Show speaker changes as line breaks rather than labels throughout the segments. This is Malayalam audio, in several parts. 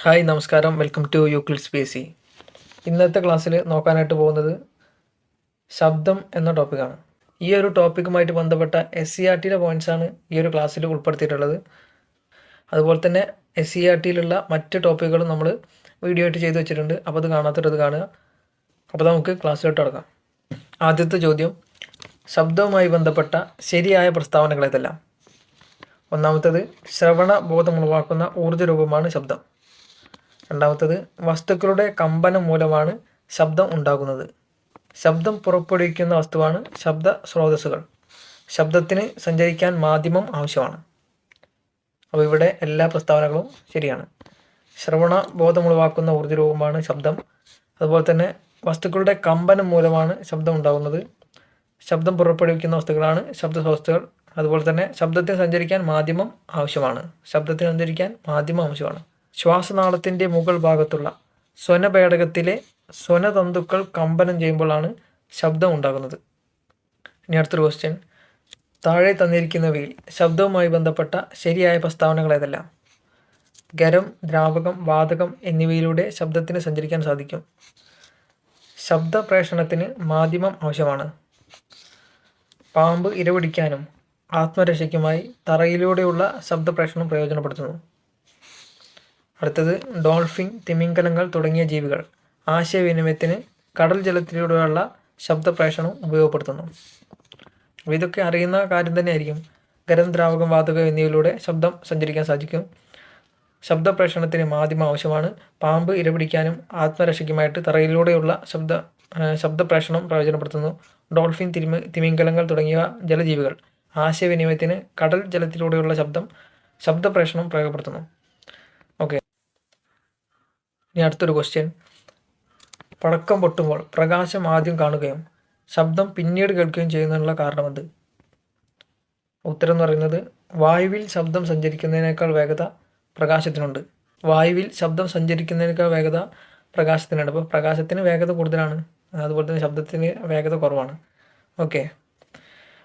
ഹായ് നമസ്കാരം. വെൽക്കം ടു യൂക്ലിഡ് സ്പേസി ഇന്നത്തെ ക്ലാസ്സിൽ നോക്കാനായിട്ട് പോകുന്നത് ശബ്ദം എന്ന ടോപ്പിക്കാണ് ഈ ഒരു ടോപ്പിക്കുമായിട്ട് ബന്ധപ്പെട്ട എസ് സി ആർ ടിയിലെ പോയിന്റ്സാണ് ഈ ഒരു ക്ലാസ്സിൽ ഉൾപ്പെടുത്തിയിട്ടുള്ളത്. അതുപോലെ തന്നെ എസ് സി ആർ ടിയിലുള്ള മറ്റ് ടോപ്പിക്കുകളും നമ്മൾ വീഡിയോ ആയിട്ട് ചെയ്തു വെച്ചിട്ടുണ്ട്. അപ്പോൾ അത് കാണാത്തത് കാണുക. അപ്പോൾ നമുക്ക് ക്ലാസ്സിലോട്ട് തുടങ്ങാം ആദ്യത്തെ ചോദ്യം. ശബ്ദവുമായി ബന്ധപ്പെട്ട ശരിയായ പ്രസ്താവനകൾ ഒന്നാമത്തത് ഒന്നാമത്തേത് ശ്രവണ ബോധമുളവാക്കുന്ന ഊർജ രൂപമാണ് ശബ്ദം. രണ്ടാമത്തത് വസ്തുക്കളുടെ കമ്പനം മൂലമാണ് ശബ്ദം ഉണ്ടാകുന്നത്. ശബ്ദം പുറപ്പെടുവിക്കുന്ന വസ്തുവാണ് ശബ്ദ സ്രോതസ്സുകൾ. ശബ്ദത്തിന് സഞ്ചരിക്കാൻ മാധ്യമം ആവശ്യമാണ്. അപ്പോൾ ഇവിടെ എല്ലാ പ്രസ്താവനകളും ശരിയാണ്. ശ്രവണ ബോധമുളവാക്കുന്ന ഊർജരൂപമാണ് ശബ്ദം. അതുപോലെ തന്നെ വസ്തുക്കളുടെ കമ്പനം മൂലമാണ് ശബ്ദം ഉണ്ടാകുന്നത്. ശബ്ദം പുറപ്പെടുവിക്കുന്ന വസ്തുക്കളാണ് ശബ്ദ സ്രോതസ്സുകൾ. അതുപോലെ തന്നെ ശബ്ദത്തിന് സഞ്ചരിക്കാൻ മാധ്യമം ആവശ്യമാണ്. ശബ്ദത്തിന് സഞ്ചരിക്കാൻ മാധ്യമം ആവശ്യമാണ്. ശ്വാസനാളത്തിന്റെ മുകൾ ഭാഗത്തുള്ള സ്വനപേടകത്തിലെ സ്വനതന്തുക്കൾ കമ്പനം ചെയ്യുമ്പോഴാണ് ശബ്ദം ഉണ്ടാകുന്നത് ഇനി അടുത്തൊരു ക്വസ്റ്റ്യൻ താഴെ തന്നിരിക്കുന്നവയിൽ ശബ്ദവുമായി ബന്ധപ്പെട്ട ശരിയായ പ്രസ്താവനകൾ ഏതെല്ലാം? ഗരം ദ്രാവകം വാതകം എന്നിവയിലൂടെ ശബ്ദത്തിന് സഞ്ചരിക്കാൻ സാധിക്കും. ശബ്ദപ്രേഷണത്തിന് മാധ്യമം ആവശ്യമാണ്. പാമ്പ് ഇരപിടിക്കാനും ആത്മരക്ഷയ്ക്കുമായി തറയിലൂടെയുള്ള ശബ്ദപ്രേഷണം പ്രയോജനപ്പെടുത്തുന്നു. അടുത്തത് ഡോൾഫിൻ തിമിംഗലങ്ങൾ തുടങ്ങിയ ജീവികൾ. ആശയവിനിമയത്തിന് കടൽ ജലത്തിലൂടെയുള്ള ശബ്ദപ്രേഷണം ഉപയോഗപ്പെടുത്തുന്നു. ഇതൊക്കെ അറിയുന്ന കാര്യം തന്നെയായിരിക്കും. ഗരം ദ്രാവകം വാതകം എന്നിവയിലൂടെ ശബ്ദം സഞ്ചരിക്കാൻ സാധിക്കും. ശബ്ദപ്രേഷണത്തിന് മാധ്യമം ആവശ്യമാണ്. പാമ്പ് ഇരപിടിക്കാനും ആത്മരക്ഷയ്ക്കുമായിട്ട് തറയിലൂടെയുള്ള ശബ്ദ ശബ്ദപ്രേഷണം പ്രയോജനപ്പെടുത്തുന്നു. ഡോൾഫിൻ തിരുമ തിമിംഗലങ്ങൾ തുടങ്ങിയ ജലജീവികൾ ആശയവിനിമയത്തിന് കടൽ ജലത്തിലൂടെയുള്ള ശബ്ദം ശബ്ദപ്രേഷണം പ്രയോഗപ്പെടുത്തുന്നു ഇനി അടുത്തൊരു ക്വസ്റ്റ്യൻ പടക്കം പൊട്ടുമ്പോൾ പ്രകാശം ആദ്യം കാണുകയും ശബ്ദം പിന്നീട് കേൾക്കുകയും ചെയ്യുന്നതിനുള്ള കാരണമെന്ത്? ഉത്തരം എന്ന് പറയുന്നത് വായുവിൽ ശബ്ദം സഞ്ചരിക്കുന്നതിനേക്കാൾ വേഗത പ്രകാശത്തിനുണ്ട്. വായുവിൽ ശബ്ദം സഞ്ചരിക്കുന്നതിനേക്കാൾ വേഗത പ്രകാശത്തിനുണ്ട്. അപ്പോൾ പ്രകാശത്തിന് വേഗത കൂടുതലാണ്. അതുപോലെ തന്നെ ശബ്ദത്തിന് വേഗത കുറവാണ്. ഓക്കെ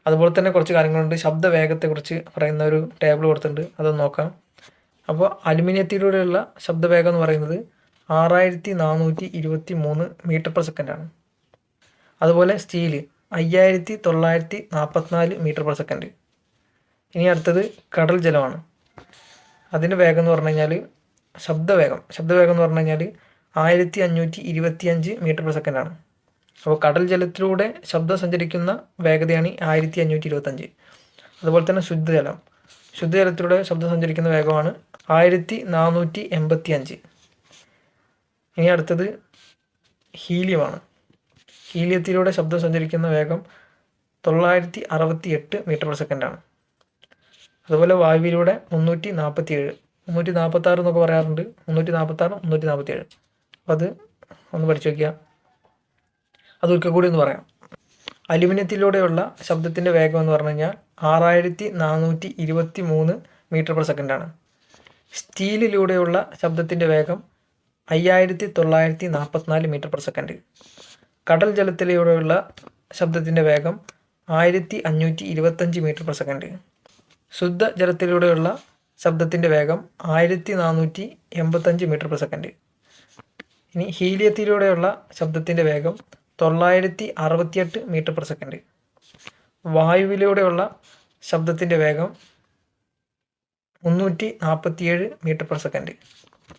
അതുപോലെ തന്നെ കുറച്ച് കാര്യങ്ങളുണ്ട്. ശബ്ദ വേഗത്തെക്കുറിച്ച് പറയുന്ന ഒരു ടേബിൾ കൊടുത്തിട്ടുണ്ട്. അതൊന്ന് നോക്കാം. അപ്പോൾ അലുമിനിയത്തിലൂടെയുള്ള ശബ്ദവേഗം എന്ന് പറയുന്നത് ആറായിരത്തി നാനൂറ്റി ഇരുപത്തി മൂന്ന് മീറ്റർ പെർ സെക്കൻഡാണ്. അതുപോലെ സ്റ്റീൽ അയ്യായിരത്തി തൊള്ളായിരത്തി നാൽപ്പത്തിനാല് മീറ്റർ പെർ സെക്കൻഡ്. ഇനി അടുത്തത് കടൽ ജലമാണ്. അതിന്റെ വേഗം എന്ന് പറഞ്ഞു കഴിഞ്ഞാൽ ശബ്ദവേഗം. ശബ്ദവേഗം എന്ന് പറഞ്ഞു കഴിഞ്ഞാൽ ആയിരത്തി അഞ്ഞൂറ്റി ഇരുപത്തി അഞ്ച് മീറ്റർ പെർ സെക്കൻഡാണ്. അപ്പോൾ കടൽ ജലത്തിലൂടെ ശബ്ദം സഞ്ചരിക്കുന്ന വേഗതയാണ് ആയിരത്തി അഞ്ഞൂറ്റി ഇരുപത്തഞ്ച് അതുപോലെ തന്നെ ശുദ്ധജലം. ശുദ്ധജലത്തിലൂടെ ശബ്ദം സഞ്ചരിക്കുന്ന വേഗമാണ് ആയിരത്തി നാനൂറ്റി എൺപത്തി അഞ്ച് ഇനി അടുത്തത് ഹീലിയമാണ്. ഹീലിയത്തിലൂടെ ശബ്ദം സഞ്ചരിക്കുന്ന വേഗം തൊള്ളായിരത്തി അറുപത്തി എട്ട് മീറ്റർ പെർ സെക്കൻഡാണ് അതുപോലെ വായുവിലൂടെ മുന്നൂറ്റി നാൽപ്പത്തി ഏഴ് മുന്നൂറ്റി നാൽപ്പത്തി ആറ് എന്നൊക്കെ പറയാറുണ്ട്. മുന്നൂറ്റി നാൽപ്പത്തി ആറ് മുന്നൂറ്റി നാൽപ്പത്തി ഏഴ് അപ്പോൾ അത് ഒന്ന് പഠിച്ചു വയ്ക്കുക അതൊരിക്കൽ കൂടി ഒന്ന് പറയാം. അലുമിനിയത്തിലൂടെയുള്ള ശബ്ദത്തിന്റെ വേഗം എന്ന് പറഞ്ഞു കഴിഞ്ഞാൽ ആറായിരത്തി നാനൂറ്റി ഇരുപത്തി മൂന്ന് മീറ്റർ പെർ സെക്കൻഡാണ് സ്റ്റീലിലൂടെയുള്ള ശബ്ദത്തിന്റെ വേഗം അയ്യായിരത്തി തൊള്ളായിരത്തി നാൽപ്പത്തിനാല് മീറ്റർ പെർ സെക്കൻഡ്. കടൽ ജലത്തിലൂടെയുള്ള ശബ്ദത്തിന്റെ വേഗം ആയിരത്തി അഞ്ഞൂറ്റി ഇരുപത്തഞ്ച് മീറ്റർ പെർ സെക്കൻഡ്. ശുദ്ധ ജലത്തിലൂടെയുള്ള ശബ്ദത്തിന്റെ വേഗം ആയിരത്തി നാനൂറ്റി എൺപത്തഞ്ച് മീറ്റർ പെർ സെക്കൻഡ്. ഇനി ഹീലിയത്തിലൂടെയുള്ള ശബ്ദത്തിന്റെ വേഗം തൊള്ളായിരത്തി അറുപത്തിയെട്ട് മീറ്റർ പെർ സെക്കൻഡ്. വായുവിലൂടെയുള്ള ശബ്ദത്തിന്റെ വേഗം മുന്നൂറ്റി നാൽപ്പത്തിയേഴ് മീറ്റർ പെർ സെക്കൻഡ്.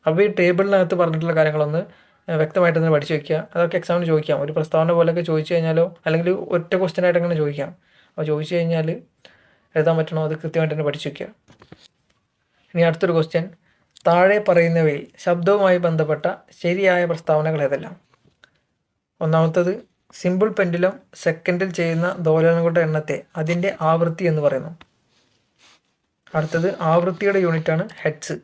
അപ്പോൾ ഈ ടേബിളിനകത്ത് പറഞ്ഞിട്ടുള്ള കാര്യങ്ങളൊന്ന് വ്യക്തമായിട്ട് തന്നെ പഠിച്ചു വയ്ക്കുക അതൊക്കെ എക്സാമിന് ചോദിക്കാം. ഒരു പ്രസ്താവന പോലെയൊക്കെ ചോദിച്ചു കഴിഞ്ഞാലോ അല്ലെങ്കിൽ ഒറ്റ ക്വസ്റ്റ്യൻ ആയിട്ട് അങ്ങനെ ചോദിക്കാം? അപ്പോൾ ചോദിച്ചു കഴിഞ്ഞാൽ എഴുതാൻ പറ്റണോ? അത് കൃത്യമായിട്ട് തന്നെ പഠിച്ചു വയ്ക്കുക ഇനി അടുത്തൊരു ക്വസ്റ്റ്യൻ താഴെ പറയുന്നവയിൽ ശബ്ദവുമായി ബന്ധപ്പെട്ട ശരിയായ പ്രസ്താവനകൾ ഏതെല്ലാം? ഒന്നാമത്തത് സിമ്പിൾ പെൻഡിലും സെക്കൻഡിൽ ചെയ്യുന്ന ദോലനങ്ങളുടെ എണ്ണത്തെ അതിന്റെ ആവൃത്തി എന്ന് പറയുന്നു. അടുത്തത് ആവൃത്തിയുടെ യൂണിറ്റാണ് ഹെഡ്സ്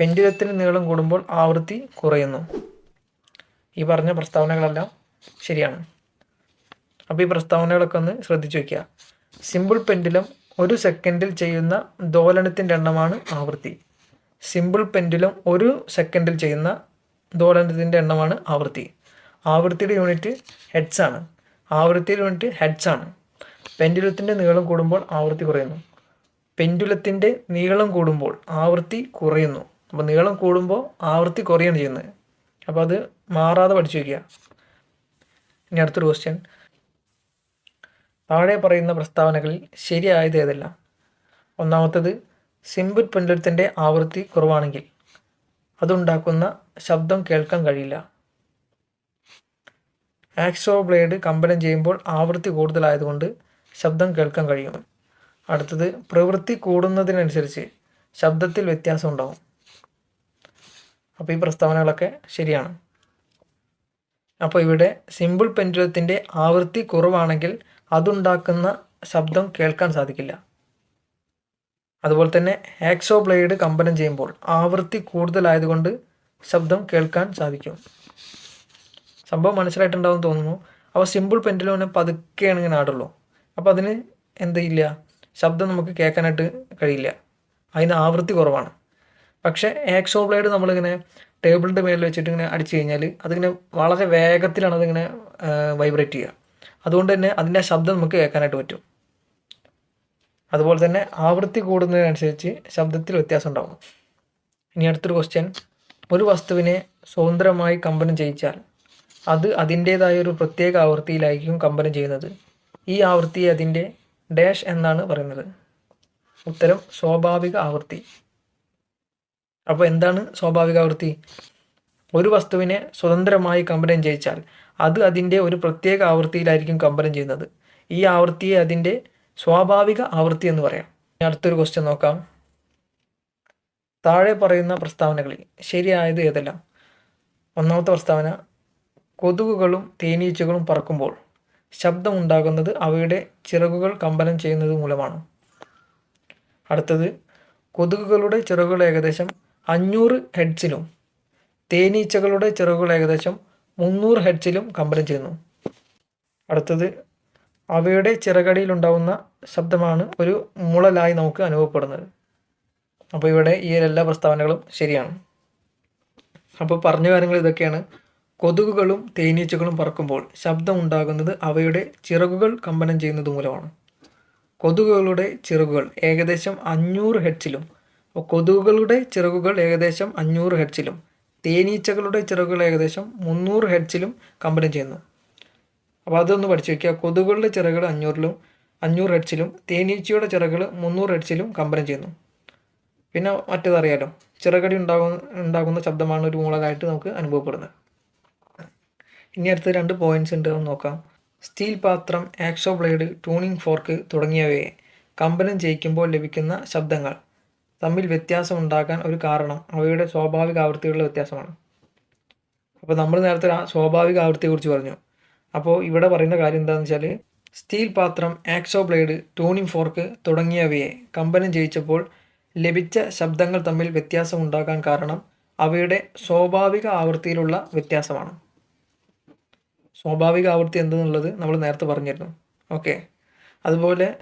പെൻഡുലത്തിന് നീളം കൂടുമ്പോൾ ആവൃത്തി കുറയുന്നു. ഈ പറഞ്ഞ പ്രസ്താവനകളെല്ലാം ശരിയാണ്. അപ്പോൾ ഈ പ്രസ്താവനകളൊക്കെ ഒന്ന് ശ്രദ്ധിച്ചു വയ്ക്കുക സിമ്പിൾ പെൻഡുലം ഒരു സെക്കൻഡിൽ ചെയ്യുന്ന ദോലനത്തിന്റെ എണ്ണമാണ് ആവൃത്തി. സിമ്പിൾ പെൻഡുലം ഒരു സെക്കൻഡിൽ ചെയ്യുന്ന ദോലനത്തിന്റെ എണ്ണമാണ് ആവൃത്തി. ആവൃത്തിയുടെ യൂണിറ്റ് ഹെഡ്സ് ആണ്. ആവൃത്തിയുടെ യൂണിറ്റ് ഹെഡ്സ് ആണ്. പെൻഡുലത്തിന്റെ നീളം കൂടുമ്പോൾ ആവൃത്തി കുറയുന്നു. പെൻഡുലത്തിന്റെ നീളം കൂടുമ്പോൾ ആവൃത്തി കുറയുന്നു. അപ്പോൾ നീളം കൂടുമ്പോൾ ആവൃത്തി കുറയാണ് ചെയ്യുന്നത്. അപ്പോൾ അത് മാറാതെ പഠിച്ചു വയ്ക്കുക ഇനി അടുത്തൊരു ക്വസ്റ്റ്യൻ താഴെ പറയുന്ന പ്രസ്താവനകളിൽ ശരിയായത് ഏതെല്ലാം? ഒന്നാമത്തത് സിമ്പിൾ പെൻഡുലത്തിന്റെ ആവൃത്തി കുറവാണെങ്കിൽ അതുണ്ടാക്കുന്ന ശബ്ദം കേൾക്കാൻ കഴിയില്ല. ആക്സോ ബ്ലേഡ് കമ്പനം ചെയ്യുമ്പോൾ ആവൃത്തി കൂടുതലായതുകൊണ്ട് ശബ്ദം കേൾക്കാൻ കഴിയും. അടുത്തത് പ്രവൃത്തി കൂടുന്നതിനനുസരിച്ച് ശബ്ദത്തിൽ വ്യത്യാസം ഉണ്ടാവും. അപ്പോൾ ഈ പ്രസ്താവനകളൊക്കെ ശരിയാണ്. അപ്പോൾ ഇവിടെ സിമ്പിൾ പെൻഡുലത്തിന്റെ ആവൃത്തി കുറവാണെങ്കിൽ അതുണ്ടാക്കുന്ന ശബ്ദം കേൾക്കാൻ സാധിക്കില്ല. അതുപോലെ തന്നെ ആക്സോ ബ്ലേഡ് കമ്പനം ചെയ്യുമ്പോൾ ആവൃത്തി കൂടുതലായതുകൊണ്ട് ശബ്ദം കേൾക്കാൻ സാധിക്കും. സംഭവം മനസ്സിലായിട്ടുണ്ടാവും തോന്നുന്നു. അപ്പോൾ സിമ്പിൾ പെൻഡിലോനെ പതുക്കെയാണ് ഇങ്ങനെ ആടുള്ളൂ. അപ്പോൾ അതിന് എന്തില്ല ശബ്ദം നമുക്ക് കേൾക്കാനായിട്ട് കഴിയില്ല. അതിന് ആവൃത്തി കുറവാണ്. പക്ഷേ ആക്സോ ബ്ലേഡ് നമ്മളിങ്ങനെ ടേബിളിന്റെ മേലിൽ വെച്ചിട്ട് ഇങ്ങനെ അടിച്ചു കഴിഞ്ഞാൽ അതിങ്ങനെ വളരെ വേഗത്തിലാണ് അതിങ്ങനെ വൈബ്രേറ്റ് ചെയ്യുക. അതുകൊണ്ട് തന്നെ അതിന്റെ ശബ്ദം നമുക്ക് കേൾക്കാനായിട്ട് പറ്റും. അതുപോലെ തന്നെ ആവൃത്തി കൂടുന്നതിനനുസരിച്ച് ശബ്ദത്തിൽ വ്യത്യാസം ഉണ്ടാകും ഇനി അടുത്തൊരു ക്വസ്റ്റ്യൻ ഒരു വസ്തുവിനെ സ്വതന്ത്രമായി കമ്പനം ചെയ്യിച്ചാൽ അത് അതിന്റേതായ ഒരു പ്രത്യേക ആവൃത്തിയിലായിരിക്കും കമ്പനം ചെയ്യുന്നത്. ഈ ആവൃത്തിയെ അതിന്റെ ഡാഷ് എന്നാണ് പറയുന്നത്. ഉത്തരം സ്വാഭാവിക ആവൃത്തി. അപ്പോൾ എന്താണ് സ്വാഭാവിക ആവൃത്തി ഒരു വസ്തുവിനെ സ്വതന്ത്രമായി കമ്പനം ചെയ്യിച്ചാൽ അത് അതിന്റെ ഒരു പ്രത്യേക ആവൃത്തിയിലായിരിക്കും കമ്പനം ചെയ്യുന്നത്. ഈ ആവൃത്തിയെ അതിന്റെ സ്വാഭാവിക ആവൃത്തി എന്ന് പറയാം. അടുത്തൊരു ക്വസ്റ്റ്യൻ നോക്കാം. താഴെ പറയുന്ന പ്രസ്താവനകളിൽ ശരിയായത് ഏതെല്ലാം? ഒന്നാമത്തെ പ്രസ്താവന കൊതുകുകളും തേനീച്ചകളും പറക്കുമ്പോൾ ശബ്ദമുണ്ടാകുന്നത് അവയുടെ ചിറകുകൾ കമ്പനം ചെയ്യുന്നത് മൂലമാണ്. അടുത്തത് കൊതുകുകളുടെ ചിറകുകൾ ഏകദേശം അഞ്ഞൂറ് ഹെഡ്സിലും തേനീച്ചകളുടെ ചിറകുകൾ ഏകദേശം മുന്നൂറ് ഹെഡ്സിലും കമ്പനം ചെയ്യുന്നു. അടുത്തത് അവയുടെ ചിറകടിയിൽ ഉണ്ടാകുന്ന ശബ്ദമാണ് ഒരു മുളലായി നമുക്ക് അനുഭവപ്പെടുന്നത്. അപ്പോൾ ഇവിടെ ഈ എല്ലാ പ്രസ്താവനകളും ശരിയാണ്. അപ്പോൾ പറഞ്ഞ കാര്യങ്ങൾ ഇതൊക്കെയാണ്. കൊതുകുകളും തേനീച്ചകളും പറക്കുമ്പോൾ ശബ്ദം ഉണ്ടാകുന്നത് അവയുടെ ചിറകുകൾ കമ്പനം ചെയ്യുന്നത് മൂലമാണ്. കൊതുകുകളുടെ ചിറകുകൾ ഏകദേശം അഞ്ഞൂറ് ഹെഡ്സിലും കൊതുകുകളുടെ ചിറകുകൾ ഏകദേശം അഞ്ഞൂറ് ഹെഡ്സിലും തേനീച്ചകളുടെ ചിറകുകൾ ഏകദേശം മുന്നൂറ് ഹെഡ്സിലും കമ്പനം ചെയ്യുന്നു. അപ്പോൾ അതൊന്ന് പഠിച്ചു വയ്ക്കുക. കൊതുകുകളുടെ ചിറകുകൾ അഞ്ഞൂറിലും അഞ്ഞൂറ് ഹെഡ്സിലും തേനീച്ചയുടെ ചിറകുകൾ മുന്നൂറ് ഹെഡ്സിലും കമ്പനം ചെയ്യുന്നു. പിന്നെ മറ്റേതറിയാലോ ചിറകടി ഉണ്ടാകുന്ന ഉണ്ടാകുന്ന ശബ്ദമാണ് ഒരു മൂളകായിട്ട് നമുക്ക് അനുഭവപ്പെടുന്നത്. ഇനി അടുത്ത രണ്ട് പോയിന്റ്സ് ഉണ്ട് എന്ന് നോക്കാം. സ്റ്റീൽ പാത്രം ആക്സോ ബ്ലേഡ് ട്യൂണിംഗ് ഫോർക്ക് തുടങ്ങിയവയെ കമ്പനം ചെയ്യിക്കുമ്പോൾ ലഭിക്കുന്ന ശബ്ദങ്ങൾ. തമ്മിൽ വ്യത്യാസം ഉണ്ടാക്കാൻ ഒരു കാരണം അവയുടെ സ്വാഭാവിക ആവൃത്തികളുടെ വ്യത്യാസമാണ്. അപ്പോൾ നമ്മൾ നേരത്തെ ആ സ്വാഭാവിക ആവൃത്തിയെക്കുറിച്ച് പറഞ്ഞു. അപ്പോൾ ഇവിടെ പറയുന്ന കാര്യം എന്താണെന്ന് വെച്ചാൽ സ്റ്റീൽ പാത്രം ആക്സോ ബ്ലേഡ് ട്യൂണിംഗ് ഫോർക്ക് തുടങ്ങിയവയെ കമ്പനം ചെയ്യിച്ചപ്പോൾ ലഭിച്ച ശബ്ദങ്ങൾ തമ്മിൽ വ്യത്യാസം ഉണ്ടാക്കാൻ കാരണം അവയുടെ സ്വാഭാവിക ആവൃത്തിയിലുള്ള വ്യത്യാസമാണ്. സ്വാഭാവിക ആവൃത്തി എന്തെന്നുള്ളത് നമ്മൾ നേരത്തെ പറഞ്ഞിരുന്നു. ഓക്കെ. അതുപോലെ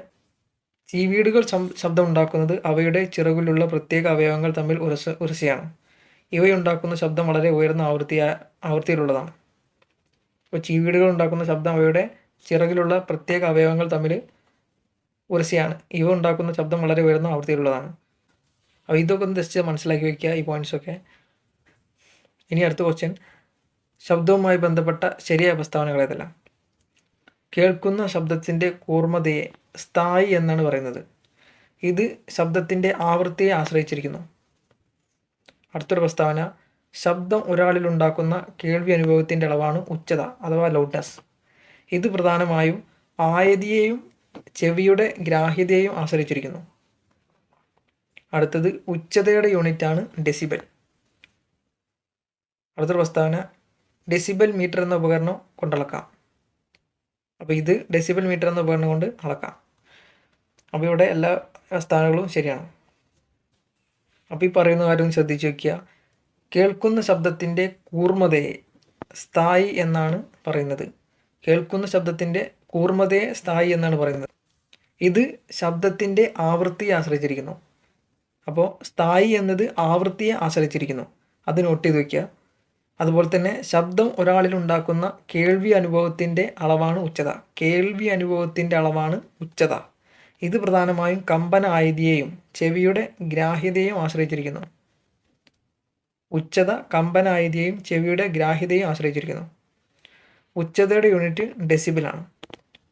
ചീവീടുകൾ ശബ്ദം ഉണ്ടാക്കുന്നത് അവയുടെ ചിറകിലുള്ള പ്രത്യേക അവയവങ്ങൾ തമ്മിൽ ഉരസ ഉരസിയാണ് ഇവയുണ്ടാക്കുന്ന ശബ്ദം വളരെ ഉയർന്ന ആവൃത്തി ആവൃത്തിയിലുള്ളതാണ്. ഇപ്പോൾ ചീവീടുകൾ ഉണ്ടാക്കുന്ന ശബ്ദം അവയുടെ ചിറകിലുള്ള പ്രത്യേക അവയവങ്ങൾ തമ്മിൽ ഉരസിയാണ് ഇവ ഉണ്ടാക്കുന്ന ശബ്ദം വളരെ ഉയർന്ന ആവൃത്തിയിലുള്ളതാണ്. അപ്പോൾ ഇതൊക്കെ ഒന്ന് ജസ്റ്റ് മനസ്സിലാക്കി വയ്ക്കുക ഈ പോയിന്റ്സൊക്കെ ഇനി അടുത്ത ക്വസ്റ്റ്യൻ ശബ്ദവുമായി ബന്ധപ്പെട്ട ശരിയായ പ്രസ്താവനകൾ ഏതെല്ലാം കേൾക്കുന്ന ശബ്ദത്തിന്റെ കൂർമ്മതയെ സ്ഥായി എന്നാണ് പറയുന്നത്. ഇത് ശബ്ദത്തിന്റെ ആവൃത്തിയെ ആശ്രയിച്ചിരിക്കുന്നു. അടുത്തൊരു പ്രസ്താവന ശബ്ദം ഒരാളിൽ ഉണ്ടാക്കുന്ന കേൾവി അനുഭവത്തിന്റെ അളവാണ് ഉച്ചത അഥവാ ലൗഡ്നസ് ഇത് പ്രധാനമായും ആയതിയെയും ചെവിയുടെ ഗ്രാഹ്യതയെയും ആശ്രയിച്ചിരിക്കുന്നു. അടുത്തത് ഉച്ചതയുടെ യൂണിറ്റാണ് ഡെസിബൽ. അടുത്തൊരു പ്രസ്താവന ഡെസിബൽ മീറ്റർ എന്ന ഉപകരണം കൊണ്ടളക്കാം. അപ്പോൾ ഇത് ഡെസിബൽ മീറ്റർ എന്ന ഉപകരണം കൊണ്ട് അളക്കാം. അപ്പോൾ ഇവിടെ എല്ലാ സ്ഥാനങ്ങളും ശരിയാണ്. അപ്പോൾ ഈ പറയുന്ന കാര്യം ശ്രദ്ധിച്ചു വയ്ക്കുക കേൾക്കുന്ന ശബ്ദത്തിന്റെ കൂർമ്മതയെ സ്ഥായി എന്നാണ് പറയുന്നത്. കേൾക്കുന്ന ശബ്ദത്തിന്റെ കൂർമ്മതയെ സ്ഥായി എന്നാണ് പറയുന്നത്. ഇത് ശബ്ദത്തിന്റെ ആവൃത്തിയെ ആശ്രയിച്ചിരിക്കുന്നു. അപ്പോൾ സ്ഥായി എന്നത് ആവൃത്തിയെ ആശ്രയിച്ചിരിക്കുന്നു. അത് നോട്ട് ചെയ്ത് വയ്ക്കുക അതുപോലെ തന്നെ ശബ്ദം ഒരാളിൽ ഉണ്ടാക്കുന്ന കേൾവി അനുഭവത്തിന്റെ അളവാണ് ഉച്ചത. കേൾവി അനുഭവത്തിന്റെ അളവാണ് ഉച്ചത. ഇത് പ്രധാനമായും കമ്പന ആയതിയെയും ചെവിയുടെ ഗ്രാഹ്യതയെയും ആശ്രയിച്ചിരിക്കുന്നു. ഉച്ചത കമ്പന ആയുധിയെയും ചെവിയുടെ ഗ്രാഹ്യതയെയും ആശ്രയിച്ചിരിക്കുന്നു. ഉച്ചതയുടെ യൂണിറ്റ് ഡെസിബിളാണ്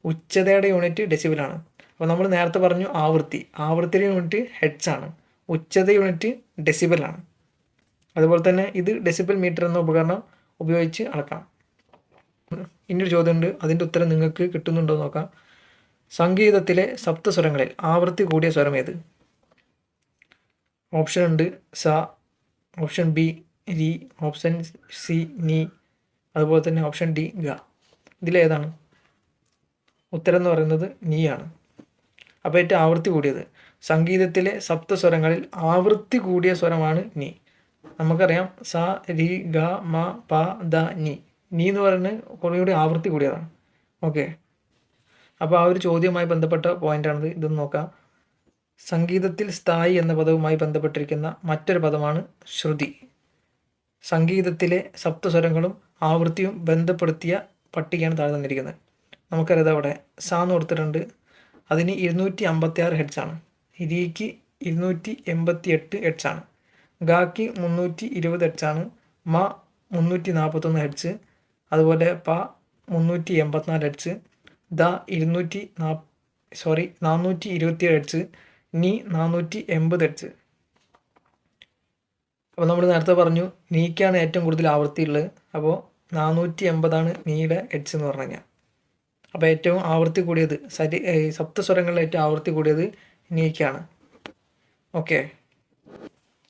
ഉച്ചതയുടെ യൂണിറ്റ് ഡെസിബിളാണ് അപ്പോൾ നമ്മൾ നേരത്തെ പറഞ്ഞു ആവൃത്തി. ആവൃത്തിയുടെ യൂണിറ്റ് ഹെഡ്സ് ആണ്. ഉച്ചത യൂണിറ്റ് ഡെസിബിളാണ് അതുപോലെ തന്നെ ഇത് ഡെസിബിൾ മീറ്റർ എന്ന ഉപകരണം ഉപയോഗിച്ച് അളക്കാം. ഇനിയൊരു ചോദ്യമുണ്ട്. അതിന്റെ ഉത്തരം നിങ്ങൾക്ക് കിട്ടുന്നുണ്ടോ നോക്കാം. സംഗീതത്തിലെ സപ്തസ്വരങ്ങളിൽ ആവൃത്തി കൂടിയ സ്വരം ഏത്? ഓപ്ഷൻ ഉണ്ട് സ ഓപ്ഷൻ ബി രി ഓപ്ഷൻ സി നീ അതുപോലെ തന്നെ ഓപ്ഷൻ ഡി ഗ. ഇതിലേതാണ് ഉത്തരം എന്ന് പറയുന്നത് നീ ആണ് അപ്പോൾ ഏറ്റവും ആവൃത്തി കൂടിയത്. സംഗീതത്തിലെ സപ്തസ്വരങ്ങളിൽ ആവൃത്തി കൂടിയ സ്വരമാണ് നീ. നമുക്കറിയാം സ രി ഗ മ പ ദ നി. നീ എന്ന് പറയുന്നത് കുറേ കൂടി ആവൃത്തി കൂടിയതാണ്. ഓക്കെ. അപ്പോൾ ആ ഒരു ചോദ്യവുമായി ബന്ധപ്പെട്ട പോയിന്റാണിത് ഇതൊന്ന് നോക്കാം. സംഗീതത്തിൽ സ്ഥായി എന്ന പദവുമായി ബന്ധപ്പെട്ടിരിക്കുന്ന മറ്റൊരു പദമാണ് ശ്രുതി. സംഗീതത്തിലെ സപ്തസ്വരങ്ങളും ആവൃത്തിയും ബന്ധപ്പെടുത്തിയ പട്ടികയാണ് താഴെ തന്നിരിക്കുന്നത്. നമുക്കറിയാം അവിടെ സ എന്ന് കൊടുത്തിട്ടുണ്ട്. അതിന് ഇരുന്നൂറ്റി അമ്പത്തി ആറ് ഹെഡ്സാണ് ഇരിക്ക് രീക്ക് ഇരുന്നൂറ്റി എൺപത്തി എട്ട് ഹെഡ്സാണ് ഗാക്ക് മുന്നൂറ്റി ഇരുപത് ഹെഡ്സാണ് മ മുന്നൂറ്റി നാൽപ്പത്തൊന്ന് ഹെഡ്സ് അതുപോലെ പ മുന്നൂറ്റി എൺപത്തിനാല് ഹെഡ്സ് ദ ഇരുന്നൂറ്റി നാ സോറി നാനൂറ്റി ഇരുപത്തി ഹെഡ്സ് നീ നാനൂറ്റി എൺപത് ഹെഡ്സ്. അപ്പോൾ നമ്മൾ നേരത്തെ പറഞ്ഞു നീക്കാണ് ഏറ്റവും കൂടുതൽ ആവൃത്തി ഉള്ളത് അപ്പോൾ നാനൂറ്റി എൺപതാണ് നീയുടെ ഹെഡ്സ് എന്ന് പറഞ്ഞു കഴിഞ്ഞാൽ. അപ്പോൾ ഏറ്റവും ആവൃത്തി കൂടിയത് സരി സപ്തസ്വരങ്ങളിൽ ഏറ്റവും ആവൃത്തി കൂടിയത് നീക്കാണ്. ഓക്കെ.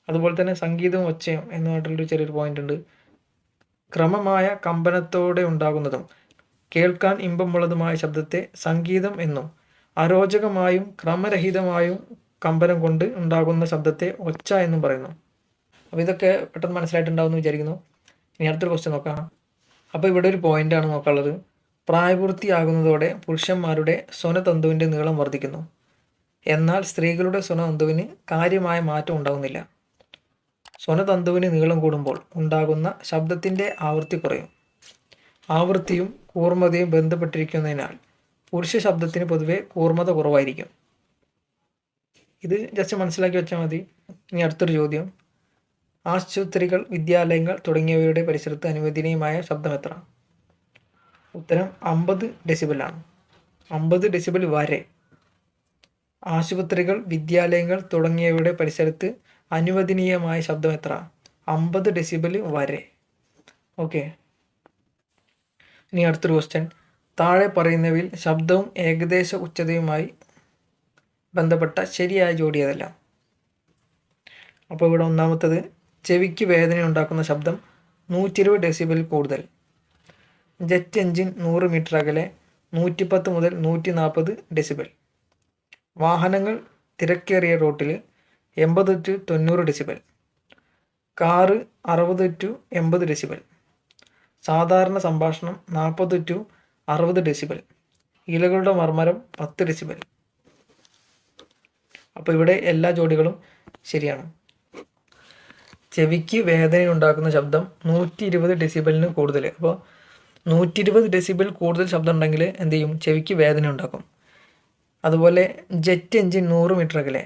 അതുപോലെ തന്നെ സംഗീതവും ഒച്ചയും എന്ന് പറഞ്ഞിട്ടൊരു ചെറിയൊരു പോയിന്റ് ഉണ്ട്. ക്രമമായ കമ്പനത്തോടെ ഉണ്ടാകുന്നതും കേൾക്കാൻ ഇമ്പമുള്ളതുമായ ശബ്ദത്തെ സംഗീതം എന്നും അരോചകമായും ക്രമരഹിതമായും കമ്പനം കൊണ്ട് ഉണ്ടാകുന്ന ശബ്ദത്തെ ഒച്ച എന്നും പറയുന്നു. അപ്പോൾ ഇതൊക്കെ പെട്ടെന്ന് മനസ്സിലായിട്ടുണ്ടാവുമെന്ന് വിചാരിക്കുന്നു. ഇനി അടുത്തൊരു ക്വസ്റ്റ്യൻ നോക്കാം. അപ്പോൾ ഇവിടെ ഒരു പോയിന്റാണ് നോക്കാനുള്ളത്. പ്രായപൂർത്തിയാകുന്നതോടെ പുരുഷന്മാരുടെ സ്വനതന്തുവിന്റെ നീളം വർദ്ധിക്കുന്നു. എന്നാൽ സ്ത്രീകളുടെ സ്വനതന്തുവിന് കാര്യമായ മാറ്റം ഉണ്ടാകുന്നില്ല സ്വനതന്തുവിന് നീളം കൂടുമ്പോൾ ഉണ്ടാകുന്ന ശബ്ദത്തിന്റെ ആവൃത്തി കുറയും. ആവൃത്തിയും കൂർമ്മതയും ബന്ധപ്പെട്ടിരിക്കുന്നതിനാൽ പുരുഷ ശബ്ദത്തിന് പൊതുവെ കൂർമ്മത കുറവായിരിക്കും. ഇത് ജസ്റ്റ് മനസ്സിലാക്കി വെച്ചാൽ മതി. ഇനി അടുത്തൊരു ചോദ്യം. ആശുപത്രികൾ വിദ്യാലയങ്ങൾ തുടങ്ങിയവയുടെ പരിസരത്ത് അനുവദനീയമായ ശബ്ദം എത്ര? ഉത്തരം അമ്പത് ഡെസിബിളാണ് അമ്പത് ഡെസിബൽ വരെ. ആശുപത്രികൾ വിദ്യാലയങ്ങൾ തുടങ്ങിയവയുടെ പരിസരത്ത് അനുവദനീയമായ ശബ്ദം എത്ര? അമ്പത് ഡെസിബിൾ വരെ. ഓക്കെ ഇനി അടുത്തൊരു ക്വസ്റ്റ്യൻ താഴെ പറയുന്നവയിൽ ശബ്ദവും ഏകദേശ ഉച്ചതയുമായി ബന്ധപ്പെട്ട ശരിയായ ജോഡി അതല്ല അപ്പോൾ ഇവിടെ ഒന്നാമത്തത് ചെവിക്ക് വേദന ഉണ്ടാക്കുന്ന ശബ്ദം നൂറ്റി ഇരുപത് ഡെസിബിൾ കൂടുതൽ. ജെറ്റ് എഞ്ചിൻ നൂറ് മീറ്റർ അകലെ നൂറ്റിപ്പത്ത് മുതൽ നൂറ്റി നാൽപ്പത് വാഹനങ്ങൾ തിരക്കേറിയ റോട്ടിൽ എൺപത് ടു തൊണ്ണൂറ് ഡെസിബൽ കാറ് അറുപത് ടു എൺപത് ഡെസിബൽ സാധാരണ സംഭാഷണം നാൽപ്പത് ടു അറുപത് ഡെസിബൽ ഇലകളുടെ മർമ്മരം പത്ത് ഡെസിബൽ അപ്പോൾ ഇവിടെ എല്ലാ ജോഡികളും ശരിയാണ്. ചെവിക്ക് വേദന ഉണ്ടാക്കുന്ന ശബ്ദം നൂറ്റി ഇരുപത് ഡെസിബലിന് കൂടുതൽ. അപ്പോൾ നൂറ്റി ഇരുപത് ഡെസിബിൾ കൂടുതൽ ശബ്ദം ഉണ്ടെങ്കിൽ എന്ത് ചെയ്യും? ചെവിക്ക് വേദന ഉണ്ടാക്കും അതുപോലെ ജെറ്റ് എഞ്ചിൻ നൂറ് മീറ്റർ അകലെ.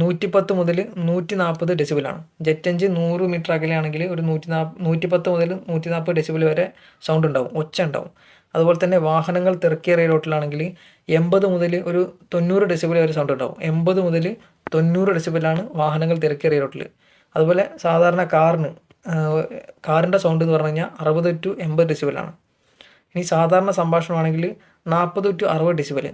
നൂറ്റിപ്പത്ത് മുതൽ നൂറ്റി നാൽപ്പത് ഡെസിബിളാണ് ജെറ്റ് എഞ്ചിൻ നൂറ് മീറ്റർ അകലെയാണെങ്കിൽ ഒരു നൂറ്റി നാ നൂറ്റിപ്പത്ത് മുതൽ നൂറ്റി നാൽപ്പത് ഡെസിബിൾ വരെ സൗണ്ട് ഉണ്ടാവും ഒച്ച ഉണ്ടാവും. അതുപോലെ തന്നെ വാഹനങ്ങൾ തിരക്കേറിയ റോട്ടിലാണെങ്കിൽ എൺപത് മുതൽ ഒരു തൊണ്ണൂറ് ഡെസിബിൾ വരെ സൗണ്ട് ഉണ്ടാവും. എൺപത് മുതൽ തൊണ്ണൂറ് ഡെസിബിളാണ് വാഹനങ്ങൾ തിരക്കേറിയ റോട്ടിൽ അതുപോലെ സാധാരണ കാറിന് കാറിന്റെ സൗണ്ട് എന്ന് പറഞ്ഞു കഴിഞ്ഞാൽ അറുപത് ടു എൺപത് ഡെസിബിളാണ് ഇനി സാധാരണ സംഭാഷണമാണെങ്കിൽ നാൽപ്പത് ടു അറുപത് ഡെസിബൽ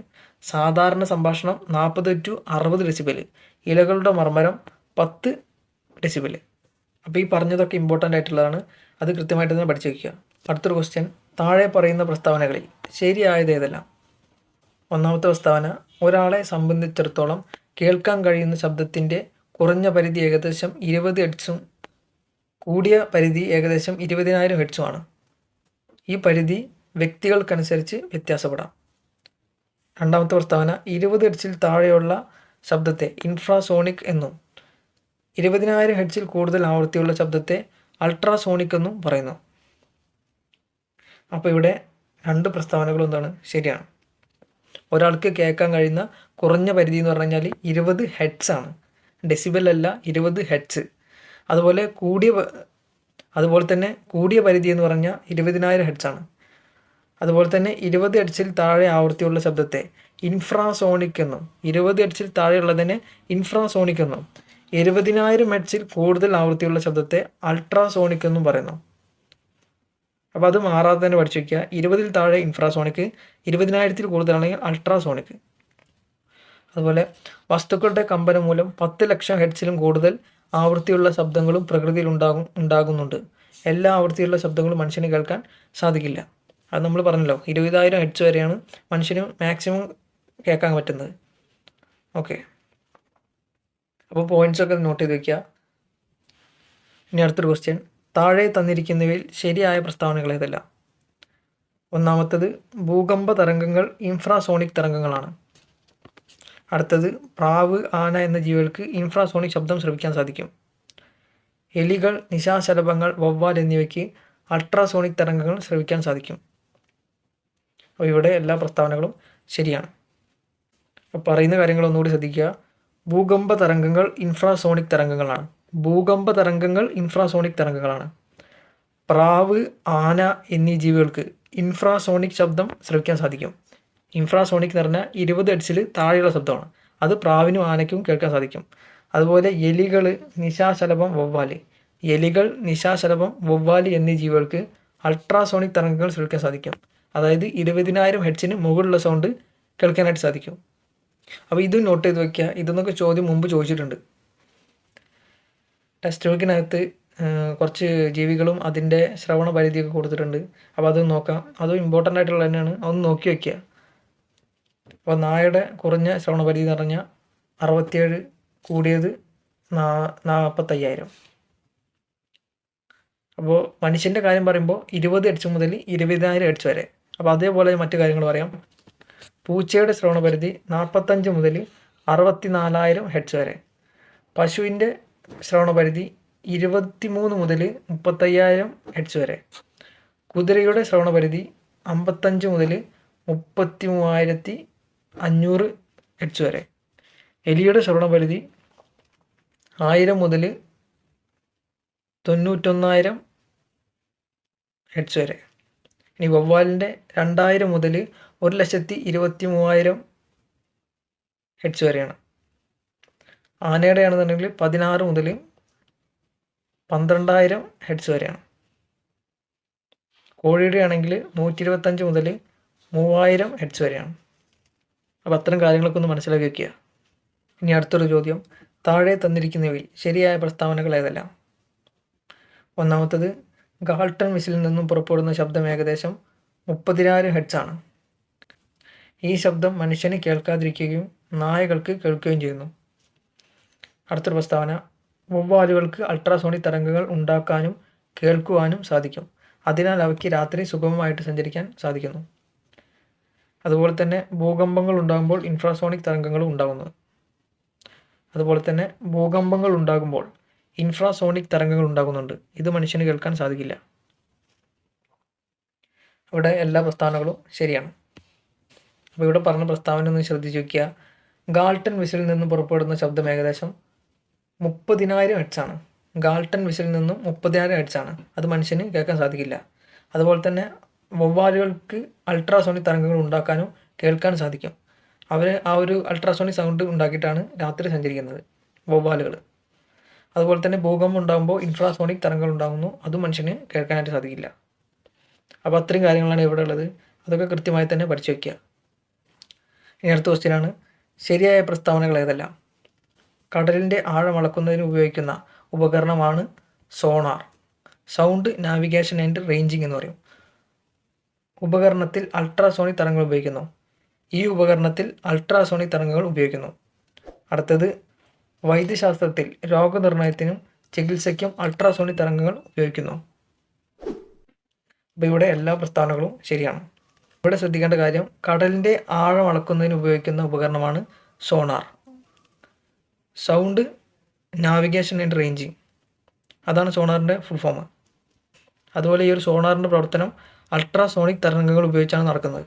സാധാരണ സംഭാഷണം നാൽപ്പത് ടു അറുപത് ഡെസിബൽ ഇലകളുടെ മർമ്മരം പത്ത് ഡെസിബൽ അപ്പോൾ ഈ പറഞ്ഞതൊക്കെ ഇമ്പോർട്ടന്റ് ആയിട്ടുള്ളതാണ്. അത് കൃത്യമായിട്ട് തന്നെ പഠിച്ചു വയ്ക്കുക അടുത്തൊരു ക്വസ്റ്റ്യൻ താഴെ പറയുന്ന പ്രസ്താവനകളിൽ ശരിയായത് ഏതെല്ലാം? ഒന്നാമത്തെ പ്രസ്താവന ഒരാളെ സംബന്ധിച്ചിടത്തോളം കേൾക്കാൻ കഴിയുന്ന ശബ്ദത്തിന്റെ കുറഞ്ഞ പരിധി ഏകദേശം ഇരുപത് ഹെഡ്സും കൂടിയ പരിധി ഏകദേശം ഇരുപതിനായിരം ഹെഡ്സുമാണ് ഈ പരിധി വ്യക്തികൾക്കനുസരിച്ച് വ്യത്യാസപ്പെടാം. രണ്ടാമത്തെ പ്രസ്താവന ഇരുപത് ഹെഡ്സിൽ താഴെയുള്ള ശബ്ദത്തെ ഇൻഫ്രാസോണിക് എന്നും ഇരുപതിനായിരം ഹെഡ്സിൽ കൂടുതൽ ആവൃത്തിയുള്ള ശബ്ദത്തെ അൾട്രാസോണിക് എന്നും പറയുന്നു. അപ്പോൾ ഇവിടെ രണ്ട് പ്രസ്താവനകളും എന്താണ്? ശരിയാണ്. ഒരാൾക്ക് കേൾക്കാൻ കഴിയുന്ന കുറഞ്ഞ പരിധി എന്ന് പറഞ്ഞു കഴിഞ്ഞാൽ ഇരുപത് ഹെഡ്സ് ആണ്. ഡെസിബൽ അല്ല ഇരുപത് ഹെഡ്സ് അതുപോലെ കൂടിയ അതുപോലെ തന്നെ കൂടിയ പരിധി എന്ന് പറഞ്ഞാൽ ഇരുപതിനായിരം ഹെഡ്സ് ആണ്. അതുപോലെ തന്നെ ഇരുപത് ഹെഡ്സിൽ താഴെ ആവൃത്തിയുള്ള ശബ്ദത്തെ ഇൻഫ്രാസോണിക് എന്നും ഇരുപത് ഹെഡ്സിൽ താഴെയുള്ളതിനെ ഇൻഫ്രാസോണിക് എന്നും എഴുപതിനായിരം ഹെഡ്സിൽ കൂടുതൽ ആവൃത്തിയുള്ള ശബ്ദത്തെ അൾട്രാസോണിക് എന്നും പറയുന്നു. അപ്പോൾ അത് മാറാതെ തന്നെ പഠിച്ചു വയ്ക്കുക ഇരുപതിൽ താഴെ ഇൻഫ്രാസോണിക് ഇരുപതിനായിരത്തിൽ കൂടുതലാണെങ്കിൽ അൾട്രാസോണിക് അതുപോലെ വസ്തുക്കളുടെ കമ്പനം മൂലം പത്ത് ലക്ഷം ഹെഡ്സിലും കൂടുതൽ ആവൃത്തിയുള്ള ശബ്ദങ്ങളും പ്രകൃതിയിൽ ഉണ്ടാകും ഉണ്ടാകുന്നുണ്ട്. എല്ലാ ആവൃത്തിയുള്ള ശബ്ദങ്ങളും മനുഷ്യന് കേൾക്കാൻ സാധിക്കില്ല. അത് നമ്മൾ പറഞ്ഞല്ലോ ഇരുപതായിരം ഹെഡ്സ് വരെയാണ് മനുഷ്യന് മാക്സിമം കേൾക്കാൻ പറ്റുന്നത്. ഓക്കെ അപ്പോൾ പോയിന്റ്സ് ഒക്കെ നോട്ട് ചെയ്ത് വയ്ക്കുക ഇനി അടുത്തൊരു ക്വസ്റ്റ്യൻ താഴെ തന്നിരിക്കുന്നവയിൽ ശരിയായ പ്രസ്താവനകൾ ഏതെല്ലാം? ഒന്നാമത്തത് ഭൂകമ്പ തരംഗങ്ങൾ ഇൻഫ്രാസോണിക് തരംഗങ്ങളാണ്. അടുത്തത് പ്രാവ് ആന എന്ന ജീവികൾക്ക് ഇൻഫ്രാസോണിക് ശബ്ദം ശ്രവിക്കാൻ സാധിക്കും. എലികൾ നിശാശലഭങ്ങൾ വവ്വാൽ എന്നിവയ്ക്ക് അൾട്രാസോണിക് തരംഗങ്ങൾ ശ്രവിക്കാൻ സാധിക്കും. അപ്പോൾ ഇവിടെ എല്ലാ പ്രസ്താവനകളും ശരിയാണ്. പറയുന്ന കാര്യങ്ങൾ ഒന്നുകൂടി ശ്രദ്ധിക്കുക. ഭൂകമ്പ തരംഗങ്ങൾ ഇൻഫ്രാസോണിക് തരംഗങ്ങളാണ്. ഭൂകമ്പ തരംഗങ്ങൾ ഇൻഫ്രാസോണിക് തരംഗങ്ങളാണ്. പ്രാവ് ആന എന്നീ ജീവികൾക്ക് ഇൻഫ്രാസോണിക് ശബ്ദം ശ്രവിക്കാൻ സാധിക്കും. ഇൻഫ്രാസോണിക് എന്ന് പറഞ്ഞാൽ ഇരുപത് അടിച്ചിൽ താഴെയുള്ള ശബ്ദമാണ്. അത് പ്രാവിനും ആനയ്ക്കും കേൾക്കാൻ സാധിക്കും. അതുപോലെ എലികൾ നിശാശലഭം വവ്വാലി. എലികൾ നിശാശലഭം വവ്വാലി എന്നീ ജീവികൾക്ക് അൾട്രാസോണിക് തരംഗങ്ങൾ ശ്രവിക്കാൻ സാധിക്കും. അതായത് ഇരുപതിനായിരം ഹെഡ്സിന് മുകളിലുള്ള സൗണ്ട് കേൾക്കാനായിട്ട് സാധിക്കും. അപ്പോൾ ഇത് നോട്ട് ചെയ്ത് വയ്ക്കുക ഇതെന്നൊക്കെ ചോദ്യം മുമ്പ് ചോദിച്ചിട്ടുണ്ട്. ടെസ്റ്റ് ബുക്കിനകത്ത് കുറച്ച് ജീവികളും അതിന്റെ ശ്രവണ പരിധിയൊക്കെ കൊടുത്തിട്ടുണ്ട്. അപ്പോൾ അതൊന്ന് നോക്കാം. അതും ഇമ്പോർട്ടന്റ് ആയിട്ടുള്ള തന്നെയാണ്. അതൊന്ന് നോക്കി വയ്ക്കുക അപ്പോൾ നായയുടെ കുറഞ്ഞ ശ്രവണ പരിധി എന്ന് പറഞ്ഞാൽ അറുപത്തിയേഴ് കൂടിയത് നാ നാൽപ്പത്തയ്യായിരം അപ്പോൾ മനുഷ്യന്റെ കാര്യം പറയുമ്പോൾ ഇരുപത് എഡ്സ് മുതൽ ഇരുപതിനായിരം എഡ്സ് വരെ. അപ്പോൾ അതേപോലെ മറ്റു കാര്യങ്ങൾ പറയാം. പൂച്ചയുടെ ശ്രവണ പരിധി നാൽപ്പത്തഞ്ച് മുതൽ അറുപത്തി നാലായിരം ഹെഡ്സ് വരെ. പശുവിന്റെ ശ്രവണ പരിധി ഇരുപത്തി മൂന്ന് മുതൽ മുപ്പത്തയ്യായിരം ഹെഡ്സ് വരെ. കുതിരയുടെ ശ്രവണ പരിധി അമ്പത്തഞ്ച് മുതൽ മുപ്പത്തി മൂവായിരത്തി അഞ്ഞൂറ് ഹെഡ്സ് വരെ. എലിയുടെ ശ്രവണ പരിധി ആയിരം മുതൽ തൊണ്ണൂറ്റൊന്നായിരം ഹെഡ്സ് വരെ. ഇനി വവ്വാലിന്റെ രണ്ടായിരം മുതൽ ഒരു ലക്ഷത്തി ഇരുപത്തി മൂവായിരം ഹെഡ്സ് വരെയാണ്. ആനയുടെ ആണെന്നുണ്ടെങ്കിൽ പതിനാറ് മുതൽ പന്ത്രണ്ടായിരം ഹെഡ്സ് വരെയാണ്. കോഴിയുടെ ആണെങ്കിൽ നൂറ്റി ഇരുപത്തഞ്ച് മുതൽ മൂവായിരം ഹെഡ്സ് വരെയാണ്. അപ്പോൾ അത്തരം കാര്യങ്ങളൊക്കെ ഒന്ന് മനസ്സിലാക്കി വയ്ക്കുക ഇനി അടുത്തൊരു ചോദ്യം. താഴെ തന്നിരിക്കുന്നവയിൽ ശരിയായ പ്രസ്താവനകൾ ഏതെല്ലാം? ഒന്നാമത്തത് ഗാൾട്ടൺ മിസിലിൽ നിന്നും പുറപ്പെടുന്ന ശബ്ദം ഏകദേശം മുപ്പതിനായിരം ഹെഡ്സ് ആണ്. ഈ ശബ്ദം മനുഷ്യന് കേൾക്കാതിരിക്കുകയും നായകൾക്ക് കേൾക്കുകയും ചെയ്യുന്നു. അടുത്തൊരു പ്രസ്താവന വവ്വാലുകൾക്ക് അൾട്രാസോണിക് തരംഗങ്ങൾ ഉണ്ടാക്കാനും കേൾക്കുവാനും സാധിക്കും. അതിനാൽ അവയ്ക്ക് രാത്രി സുഗമമായിട്ട് സഞ്ചരിക്കാൻ സാധിക്കുന്നു. അതുപോലെ തന്നെ ഭൂകമ്പങ്ങൾ ഉണ്ടാകുമ്പോൾ ഇൻഫ്രാസോണിക് തരംഗങ്ങളും ഉണ്ടാകുന്നു. അതുപോലെ തന്നെ ഭൂകമ്പങ്ങൾ ഉണ്ടാകുമ്പോൾ ഇൻഫ്രാസോണിക് തരംഗങ്ങൾ ഉണ്ടാകുന്നുണ്ട്. ഇത് മനുഷ്യന് കേൾക്കാൻ സാധിക്കില്ല. ഇവിടെ എല്ലാ പ്രസ്താവനകളും ശരിയാണ്. അപ്പോൾ ഇവിടെ പറഞ്ഞ പ്രസ്താവന ഒന്ന് ശ്രദ്ധിച്ചു നോക്കിയ ഗാൾട്ടൺ വിസിലിൽ നിന്ന് പുറപ്പെടുന്ന ശബ്ദം ഏകദേശം മുപ്പതിനായിരം ഹെഡ്സ് ആണ്. ഗാൾട്ടൺ വിസിലിൽ നിന്നും മുപ്പതിനായിരം ആണ്. അത് മനുഷ്യന് കേൾക്കാൻ സാധിക്കില്ല. അതുപോലെ തന്നെ വവ്വാലുകൾക്ക് അൾട്രാസോണിക് തരംഗങ്ങൾ ഉണ്ടാക്കാനും കേൾക്കാൻ സാധിക്കും. അവർ ആ ഒരു അൾട്രാസോണിക് സൗണ്ട് ഉണ്ടാക്കിയിട്ടാണ് രാത്രി സഞ്ചരിക്കുന്നത് വവ്വാലുകൾ അതുപോലെ തന്നെ ഭൂകമ്പം ഉണ്ടാകുമ്പോൾ ഇൻഫ്രാസോണിക് തരംഗങ്ങൾ ഉണ്ടാകുന്നു അത് മനുഷ്യന് കേൾക്കാനായിട്ട് സാധിക്കില്ല. അപ്പോൾ അത്രയും കാര്യങ്ങളാണ് ഇവിടെ ഉള്ളത്. അതൊക്കെ കൃത്യമായി തന്നെ പഠിച്ചു വയ്ക്കുക ഇനി അടുത്ത ക്വസ്റ്റ്യനാണ് ശരിയായ പ്രസ്താവനകൾ ഏതെല്ലാം? കടലിന്റെ ആഴം അളക്കുന്നതിന് ഉപയോഗിക്കുന്ന ഉപകരണമാണ് sonar. Sound navigation and ranging എന്ന് പറയും. ഉപകരണത്തിൽ അൾട്രാസോണിക് തരംഗങ്ങൾ ഉപയോഗിക്കുന്നു. ഈ ഉപകരണത്തിൽ അൾട്രാസോണിക് തരംഗങ്ങൾ ഉപയോഗിക്കുന്നു. അടുത്തത് വൈദ്യശാസ്ത്രത്തിൽ രോഗനിർണയത്തിനും ചികിത്സയ്ക്കും അൾട്രാസോണിക് തരംഗങ്ങൾ ഉപയോഗിക്കുന്നു. അപ്പോൾ ഇവിടെ എല്ലാ പ്രസ്താവനകളും ശരിയാണ്. ഇവിടെ ശ്രദ്ധിക്കേണ്ട കാര്യം കടലിന്റെ ആഴം അളക്കുന്നതിന് ഉപയോഗിക്കുന്ന ഉപകരണമാണ് sonar. Sound navigation and ranging. അതാണ് സോണാറിന്റെ ഫുൾ ഫോം. അതുപോലെ ഈ ഒരു സോണാറിന്റെ പ്രവർത്തനം അൾട്രാസോണിക് തരംഗങ്ങൾ ഉപയോഗിച്ചാണ് നടക്കുന്നത്.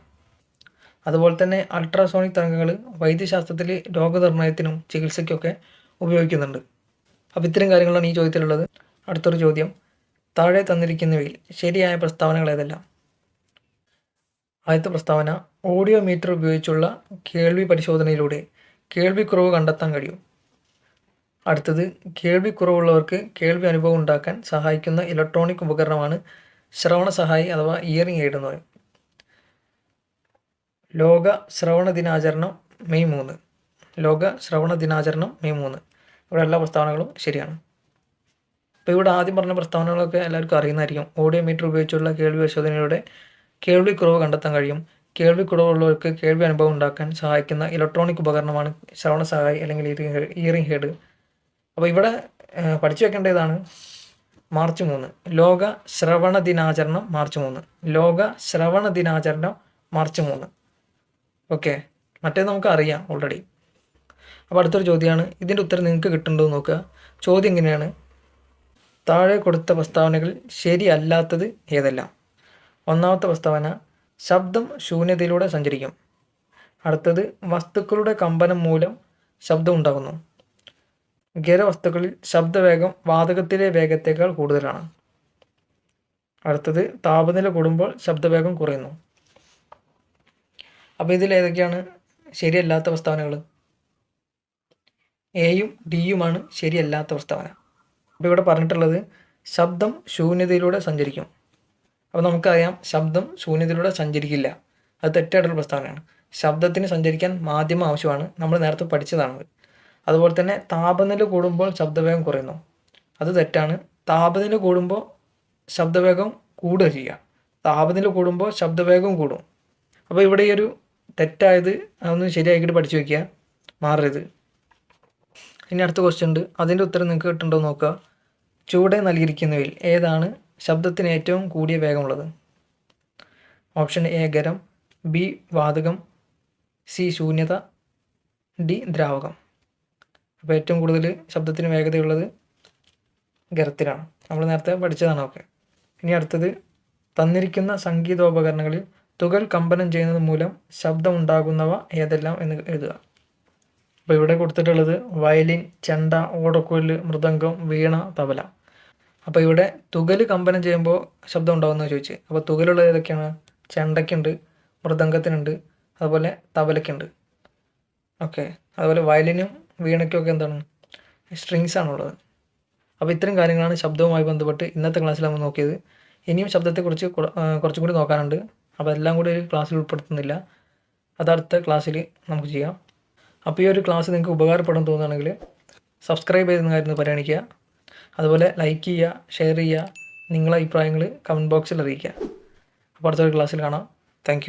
അതുപോലെ തന്നെ അൾട്രാസോണിക് തരംഗങ്ങൾ വൈദ്യശാസ്ത്രത്തിൽ രോഗനിർണയത്തിനും ചികിത്സയ്ക്കൊക്കെ ഉപയോഗിക്കുന്നുണ്ട്. അപ്പോൾ ഇത്തരം കാര്യങ്ങളാണ് ഈ ചോദ്യത്തിലുള്ളത്. അടുത്തൊരു ചോദ്യം. താഴെ തന്നിരിക്കുന്നവയിൽ ശരിയായ പ്രസ്താവനകൾ ഏതെല്ലാം? ആദ്യത്തെ പ്രസ്താവന ഓഡിയോ മീറ്റർ ഉപയോഗിച്ചുള്ള കേൾവി പരിശോധനയിലൂടെ കേൾവിക്കുറവ് കണ്ടെത്താൻ കഴിയും. അടുത്തത് കേൾവിക്കുറവുള്ളവർക്ക് കേൾവി അനുഭവം ഉണ്ടാക്കാൻ സഹായിക്കുന്ന ഇലക്ട്രോണിക് ഉപകരണമാണ് ശ്രവണ സഹായി അഥവാ ഇയറിംഗ് എയ്ഡ് എന്ന് പറയും. ലോക ശ്രവണ ദിനാചരണം മെയ് മൂന്ന്. ലോക ശ്രവണ ദിനാചരണം മെയ് മൂന്ന്. ഇവിടെ എല്ലാ പ്രസ്താവനകളും ശരിയാണ്. അപ്പോൾ ഇവിടെ ആദ്യം പറഞ്ഞ പ്രസ്താവനകളൊക്കെ എല്ലാവർക്കും അറിയുന്നതായിരിക്കും. ഓഡിയോ മീറ്റർ ഉപയോഗിച്ചുള്ള കേൾവി പരിശോധനയിലൂടെ കേൾവിക്കുറവ് കണ്ടെത്താൻ കഴിയും. കേൾവി കുറവുള്ളവർക്ക് കേൾവി അനുഭവം ഉണ്ടാക്കാൻ സഹായിക്കുന്ന ഇലക്ട്രോണിക് ഉപകരണമാണ് ശ്രവണ സഹായി അല്ലെങ്കിൽ ഇയറിംഗ് ഹെഡ്. അപ്പോൾ ഇവിടെ പഠിച്ചു വെക്കേണ്ടതാണ് മാർച്ച് മൂന്ന്. ലോക ശ്രവണ ദിനാചരണം മാർച്ച് മൂന്ന്. ലോക ശ്രവണ ദിനാചരണം മാർച്ച് മൂന്ന്. ഓക്കെ. മറ്റേ നമുക്ക് അറിയാം ഓൾറെഡി. അപ്പോൾ അടുത്തൊരു ചോദ്യമാണ് ഇതിന്റെ ഉത്തരം നിങ്ങൾക്ക് കിട്ടുന്നുണ്ടോ എന്ന് നോക്കുക. ചോദ്യം എങ്ങനെയാണ് താഴെ കൊടുത്ത പ്രസ്താവനകൾ ശരിയല്ലാത്തത് ഏതെല്ലാം? ഒന്നാമത്തെ പ്രസ്താവന ശബ്ദം ശൂന്യതയിലൂടെ സഞ്ചരിക്കും. അടുത്തത് വസ്തുക്കളുടെ കമ്പനം മൂലം ശബ്ദം ഉണ്ടാകുന്നു. ഖരവസ്തുക്കളിൽ ശബ്ദവേഗം വാതകത്തിലെ വേഗത്തേക്കാൾ കൂടുതലാണ്. അടുത്തത് താപനില കൂടുമ്പോൾ ശബ്ദവേഗം കുറയുന്നു. അപ്പോൾ ഇതിൽ ഏതൊക്കെയാണ്? ശരിയല്ലാത്ത പ്രസ്താവനകൾ എയും ഡിയുമാണ് ശരിയല്ലാത്ത പ്രസ്താവന. അപ്പോൾ ഇവിടെ പറഞ്ഞിട്ടുള്ളത് ശബ്ദം ശൂന്യതയിലൂടെ സഞ്ചരിക്കും. അപ്പോൾ നമുക്കറിയാം ശബ്ദം ശൂന്യതയിലൂടെ സഞ്ചരിക്കില്ല. അത് തെറ്റായിട്ടുള്ള പ്രസ്താവനയാണ്. ശബ്ദത്തിന് സഞ്ചരിക്കാൻ മാധ്യമം ആവശ്യമാണ്. നമ്മൾ നേരത്തെ പഠിച്ചതാണത്. അതുപോലെ തന്നെ താപനില കൂടുമ്പോൾ ശബ്ദവേഗം കുറയുന്നു. അത് തെറ്റാണ്. താപനില കൂടുമ്പോൾ ശബ്ദവേഗം കൂടുക ചെയ്യുക. താപനില കൂടുമ്പോൾ ശബ്ദവേഗം കൂടും. അപ്പോൾ ഇവിടെ ഈ ഒരു തെറ്റായത് അതൊന്ന് ശരിയാക്കിയിട്ട് പഠിച്ചു വയ്ക്കുക മാറരുത്. ഇനി അടുത്ത ക്വസ്റ്റ്യൻ ഉണ്ട്. അതിന്റെ ഉത്തരം നിങ്ങൾക്ക് കിട്ടുന്നുണ്ടോ നോക്കുക. ചുവടെ നൽകിയിരിക്കുന്നവയിൽ ഏതാണ് ശബ്ദത്തിന് ഏറ്റവും കൂടിയ വേഗമുള്ളത്? ഓപ്ഷൻ എ ഗരം ബി വാതകം സി ശൂന്യത ഡി ദ്രാവകം. അപ്പോൾ ഏറ്റവും കൂടുതൽ ശബ്ദത്തിന് വേഗതയുള്ളത് ഗരത്തിലാണ്. നമ്മൾ നേരത്തെ പഠിച്ചതാണ് ഓക്കെ ഇനി അടുത്തത് തന്നിരിക്കുന്ന സംഗീതോപകരണങ്ങളിൽ തുകൽ കമ്പനം ചെയ്യുന്നത് മൂലം ശബ്ദമുണ്ടാകുന്നവ ഏതെല്ലാം എന്ന് എഴുതുക. അപ്പോൾ ഇവിടെ കൊടുത്തിട്ടുള്ളത് വയലിൻ ചെണ്ട ഓടക്കുഴൽ മൃദംഗം വീണ തബല. അപ്പോൾ ഇവിടെ തുകൽ കമ്പനം ചെയ്യുമ്പോൾ ശബ്ദം ഉണ്ടാകുമെന്ന് ചോദിച്ചു. അപ്പോൾ തുകലുള്ള ഏതൊക്കെയാണ്? ചെണ്ടയ്ക്കുണ്ട് മൃദംഗത്തിനുണ്ട് അതുപോലെ തബലയ്ക്കുണ്ട്. ഓക്കെ. അതുപോലെ വയലിനും വീണയ്ക്കും ഒക്കെ എന്താണ്? സ്ട്രിങ്സ് ആണുള്ളത്. അപ്പോൾ ഇത്തരം കാര്യങ്ങളാണ് ശബ്ദവുമായി ബന്ധപ്പെട്ട് ഇന്നത്തെ ക്ലാസ്സിൽ നമ്മൾ നോക്കിയത്. ഇനിയും ശബ്ദത്തെക്കുറിച്ച് കുറ- കുറച്ചും കൂടി നോക്കാനുണ്ട്. അപ്പോൾ എല്ലാം കൂടി ഒരു ക്ലാസ്സിൽ ഉൾപ്പെടുത്തുന്നില്ല. അത് അടുത്ത ക്ലാസ്സിൽ നമുക്ക് ചെയ്യാം. അപ്പോൾ ഈ ഒരു ക്ലാസ് നിങ്ങൾക്ക് ഉപകാരപ്പെടും തോന്നുകയാണെങ്കിൽ സബ്സ്ക്രൈബ് ചെയ്യുന്ന കാര്യം പരിഗണിക്കുക. അതുപോലെ ലൈക്ക് ചെയ്യുക ഷെയർ ചെയ്യുക നിങ്ങളെ അഭിപ്രായങ്ങൾ കമന്റ് ബോക്സിൽ അറിയിക്കുക. അപ്പോൾ അടുത്തൊരു ക്ലാസ്സിൽ കാണാം. താങ്ക്